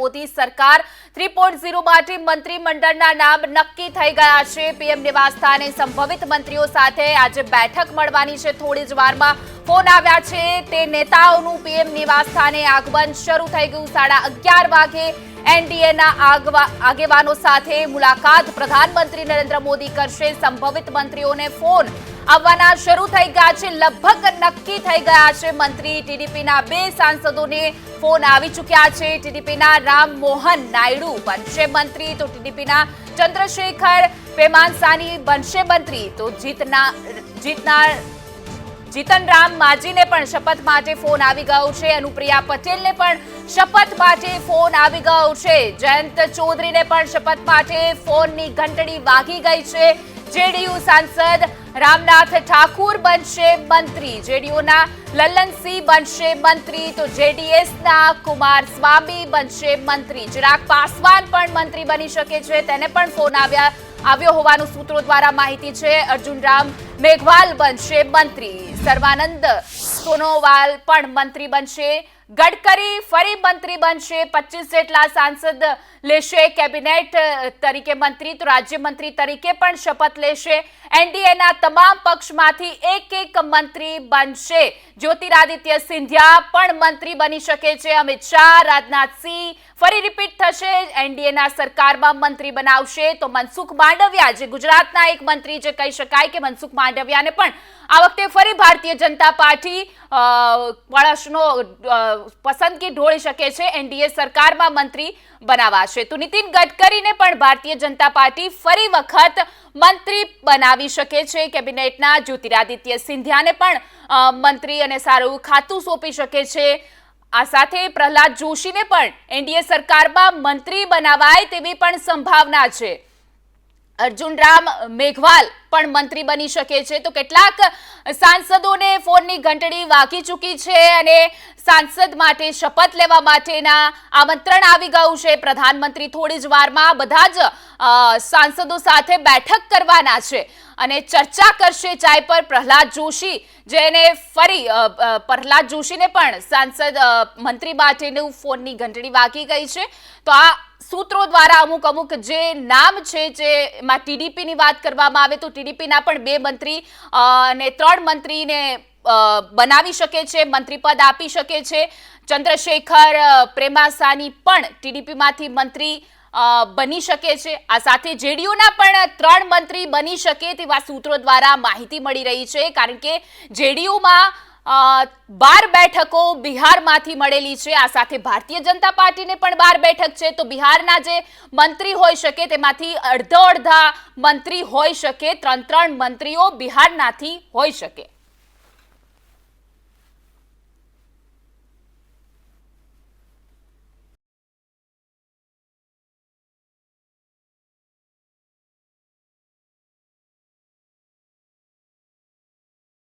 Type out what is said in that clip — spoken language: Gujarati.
મોદી સરકાર થ્રી માટે મંત્રીમંડળના નામ નક્કી થઈ ગયા છે. પીએમ નિવાસસ્થાને સંભવિત મંત્રીઓ સાથે આજે બેઠક મળવાની છે. થોડી જ વારમાં ફોન આવ્યા છે. તે નેતાઓનું પીએમ નિવાસસ્થાને આગમન શરૂ થઈ ગયું. સાડા અગિયાર વાગે એનડીએના આગેવાનો સાથે મુલાકાત પ્રધાનમંત્રી નરેન્દ્ર મોદી કરશે. સંભવિત મંત્રીઓને ફોન આવવાના શરૂ થઈ ગયા છે, લગભગ નક્કી થઈ ગયા છે. મંત્રી ટીડીપીના બે સાંસદોને ફોન આવી ચૂક્યા છે. ટીડીપીના રામ મોહન નાયડુ બનશે મંત્રી, તો ટીડીપીના ચંદ્રશેખર પેમાનસાની બનશે મંત્રી. તો જીતના, જીતનાર, જીતનરામ માજીને પણ શપથ માટે ફોન આવી ગયો છે. અનુપ્રિયા પટેલને પણ શપથ માટે ફોન આવી ગયો છે. જયંત ચૌધરીને પણ શપથ માટે ફોનની ઘંટડી વાગી ગઈ છે. જેડીયુ સાંસદ રામનાથ ઠાકુર બનશે મંત્રી, જેડીયુના લલ્લનસિંહ બનશે મંત્રી, તો જેડીએસના કુમાર સ્વામી બનશે મંત્રી. ચિરાગ પાસવાન પણ મંત્રી બની શકે છે, તેને પણ ફોન આવ્યા, આવ્યો હોવાનું સૂત્રો દ્વારા માહિતી છે. અર્જુન રામ મેઘવાલ બનશે મંત્રી. સર્વાનંદ સોનોવાલ પણ મંત્રી બનશે. ગડકરી ફરી મંત્રી બનશે. પચીસ જેટલા સાંસદ લેશે કેબિનેટ તરીકે મંત્રી તો રાજ્યમંત્રી તરીકે પણ શપથ લેશે. એનડીએના તમામ પક્ષમાંથી એક એક મંત્રી બનશે. જ્યોતિરાદિત્ય સિંધિયા પણ મંત્રી બની શકે છે. અમિત શાહ, રાજનાથસિંહ ફરી રિપીટ થશે એનડીએના સરકારમાં મંત્રી બનાવશે. તો મનસુખ માંડવિયા જે ગુજરાતના એક મંત્રી જે કહી શકાય કે મનસુખ માંડવિયાને પણ આ વખતે ફરી ભારતીય જનતા પાર્ટી અ, પસંદગી ઢોળી શકે છે એનડીએ સરકારમાં મંત્રી બનાવાશે. તો નીતિન ગડકરીને પણ ભારતીય જનતા પાર્ટી ફરી વખત મંત્રી બનાવી શકે છે. કેબિનેટના જ્યોતિરાદિત્ય સિંધિયાને પણ મંત્રી અને સારું ખાતું સોંપી શકે છે. આ સાથે પ્રહલાદ જોશીને પણ એનડીએ સરકારમાં મંત્રી બનાવાય તેવી પણ સંભાવના છે. અર્જુન રામ મેઘવાલ પણ મંત્રી બની શકે છે. તો કેટલાક સાંસદોને ફોનની ઘંટડી વાગી ચૂકી છે અને સાંસદ માટે શપથ લેવા માટેના આમંત્રણ આવી ગયું છે. પ્રધાનમંત્રી થોડી જ વારમાં બધા જ સાંસદો સાથે બેઠક કરવાના છે અને ચર્ચા કરશે ચાય પર પ્રહલાદ જોશી, જેને ફરી પ્રહલાદ જોશીને પણ સાંસદ મંત્રી માટેનું ફોનની ઘંટડી વાગી ગઈ છે. તો આ સૂત્રો દ્વારા અમુક અમુક જે નામ છે જે એમાં ટીડીપીની વાત કરવામાં આવે તો ટીડીપીના પણ બે મંત્રી અને ત્રણ મંત્રીને બનાવી શકે છે, મંત્રીપદ આપી શકે છે. ચંદ્રશેખર પ્રેમાસાની પણ ટીડીપીમાંથી મંત્રી બની શકે છે. આ સાથે જેડીયુના પણ ત્રણ મંત્રી બની શકે તેવા સૂત્રો દ્વારા માહિતી મળી રહી છે. કારણ કે જેડીયુમાં બાર બેઠકો બિહારમાંથી મળેલી છે. આ સાથે ભારતીય જનતા પાર્ટીને પણ બાર બેઠક છે. તો બિહારના જે મંત્રી હોઈ શકે તેમાંથી અડધો અડધા મંત્રી હોઈ શકે. ત્રણ ત્રણ મંત્રીઓ બિહારનાથી હોઈ શકે.